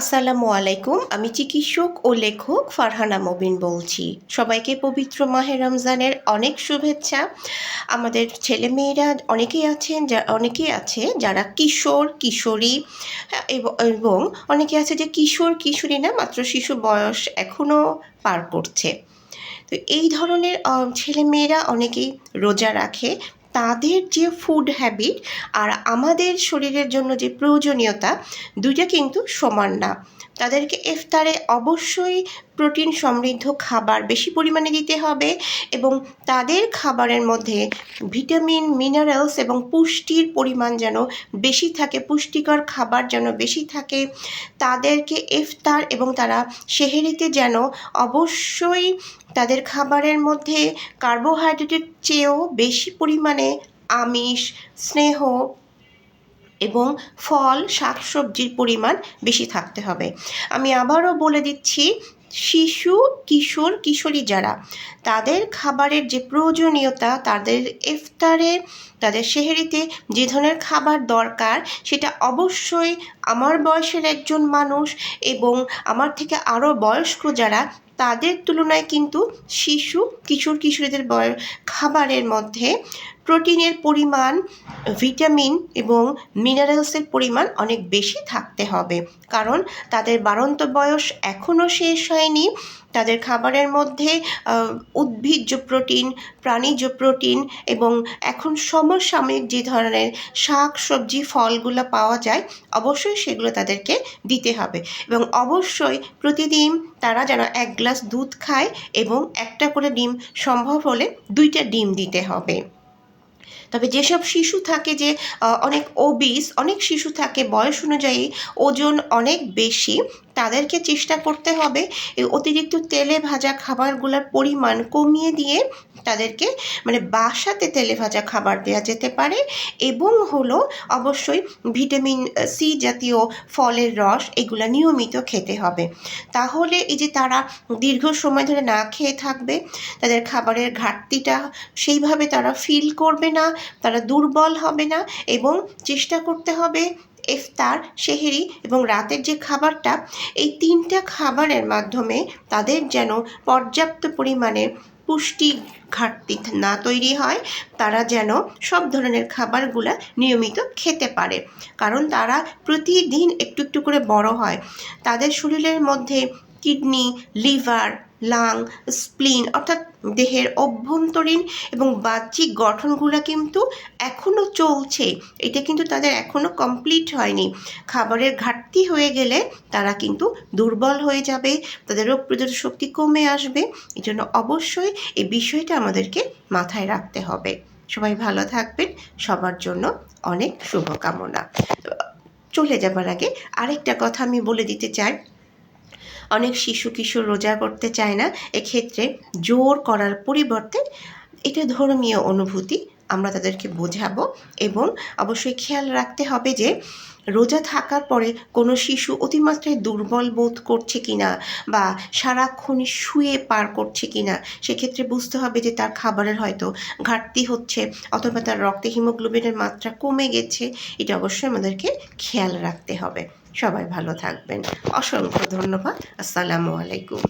আসসালামু আলাইকুম আমি চিকিৎসক ও লেখক ফারহানা মবিন বলছি। সবাইকে পবিত্র মাহে রমজানের অনেক শুভেচ্ছা। আমাদের ছেলেমেয়েরা অনেকেই আছেন যা অনেকেই আছে যারা কিশোর কিশোরী হ্যাঁ, এবং অনেকে আছে যে কিশোর কিশোরী না মাত্র শিশু বয়স এখনও পার করছে। তো এই ধরনের ছেলেমেয়েরা অনেকেই রোজা রাখে তাদের যে ফুড হ্যাবিট আর আমাদের শরীরের জন্য যে প্রয়োজনীয়তা, দুইটা কিন্তু সমান না। তাদেরকে ইফতারে অবশ্যই প্রোটিন সমৃদ্ধ খাবার বেশি পরিমাণে দিতে হবে এবং তাদের খাবারের মধ্যে ভিটামিন, মিনারেলস এবং পুষ্টির পরিমাণ যেন বেশি থাকে, পুষ্টিকর খাবার যেন বেশি থাকে, তাদেরকে ইফতার এবং তারা সেহেরিতে যেন অবশ্যই তাদের খাবারের মধ্যে কার্বোহাইড্রেটের চেয়েও বেশি পরিমাণে আমিষ, স্নেহ এবং ফল, শাকসবজির পরিমাণ বেশি থাকতে হবে। আমি আবারও বলে দিচ্ছি শিশু, কিশোর, কিশোরী যারা, তাদের খাবারের যে প্রয়োজনীয়তা, তাদের ইফতারে, তাদের সেহেরিতে যে ধরনের খাবার দরকার, সেটা অবশ্যই আমার বয়সের একজন মানুষ এবং আমার থেকে আরও বয়স্ক যারা, তাদের তুলনায় কিন্তু শিশু, কিশোর, কিশোরীদের বয়, খাবারের মধ্যে প্রোটিনের পরিমাণ, ভিটামিন এবং মিনারেলসের পরিমাণ অনেক বেশি থাকতে হবে। কারণ তাদের বাড়ন্ত বয়স এখনও শেষ হয়নি। তাদের খাবারের মধ্যে উদ্ভিজ্জ প্রোটিন, প্রাণীজ প্রোটিন এবং এখন সমসাময়িক যে ধরনের শাক, সবজি, ফলগুলো পাওয়া যায়, অবশ্যই সেগুলো তাদেরকে দিতে হবে। এবং অবশ্যই প্রতিদিন তারা যেন এক গ্লাস দুধ খায় এবং একটা করে ডিম সম্ভব হলে দুইটা ডিম দিতে হবে। তবে যেসব শিশু থাকে যে অনেক ওবিস অনেক শিশু থাকে বয়স অনুযায়ী ওজন অনেক বেশি তাদেরকে চেষ্টা করতে হবে এই অতিরিক্ত তেলে ভাজা খাবারগুলোর পরিমাণ কমিয়ে দিয়ে তাদেরকে মানে বাসাতে তেলে ভাজা খাবার দেওয়া যেতে পারে এবং হলো অবশ্যই ভিটামিন সি জাতীয় ফলের রস এগুলো নিয়মিত খেতে হবে। তাহলে এই যে তারা দীর্ঘ সময় ধরে না খেয়ে থাকবে, তাদের খাবারের ঘাটতিটা সেইভাবে তারা ফিল করবে না, তারা দুর্বল হবে না এবং চেষ্টা করতে হবে ইফতার, সেহেরি এবং রাতের যে খাবারটা, এই তিনটা খাবারের মাধ্যমে তাদের যেন পর্যাপ্ত পরিমাণে পুষ্টি ঘাটতি না তৈরি হয়, তারা যেন সব ধরনের খাবারগুলো নিয়মিত খেতে পারে। কারণ তারা প্রতিদিন একটু একটু করে বড় হয়। তাদের শরীরের মধ্যে কিডনি, লিভার লাং স্প্লিন অর্থাৎ দেহের অভ্যন্তরীণ এবং বাহ্যিক গঠনগুলো কিন্তু এখনও চলছে। এটা কিন্তু তাদের এখনও কমপ্লিট হয়নি। খাবারের ঘাটতি হয়ে গেলে তারা কিন্তু দুর্বল হয়ে যাবে, তাদের রোগ প্রতিরোধ শক্তি কমে আসবে। এই জন্য অবশ্যই এই বিষয়টা আমাদেরকে মাথায় রাখতে হবে। সবাই ভালো থাকবেন, সবার জন্য অনেক শুভকামনা। চলে যাবার আগে আরেকটা কথা আমি বলে দিতে চাই। অনেক শিশু কিশোর রোজা করতে চায় না এক্ষেত্রে জোর করার পরিবর্তে এটা ধর্মীয় অনুভূতি আমরা তাদেরকে বোঝাবো এবং অবশ্যই খেয়াল রাখতে হবে যে রোজা থাকার পরে কোনো শিশু অতিমাত্রায় দুর্বল বোধ করছে কিনা বা সারাক্ষণ শুয়ে পার করছে কিনা, সেক্ষেত্রে বুঝতে হবে যে তার খাবারের হয়তো ঘাটতি হচ্ছে অথবা তার রক্তে হিমোগ্লোবিনের মাত্রা কমে গেছে। এটা অবশ্যই আমাদেরকে খেয়াল রাখতে হবে। সবাই ভালো থাকবেন। অসংখ্য ধন্যবাদ। আসসালামু আলাইকুম।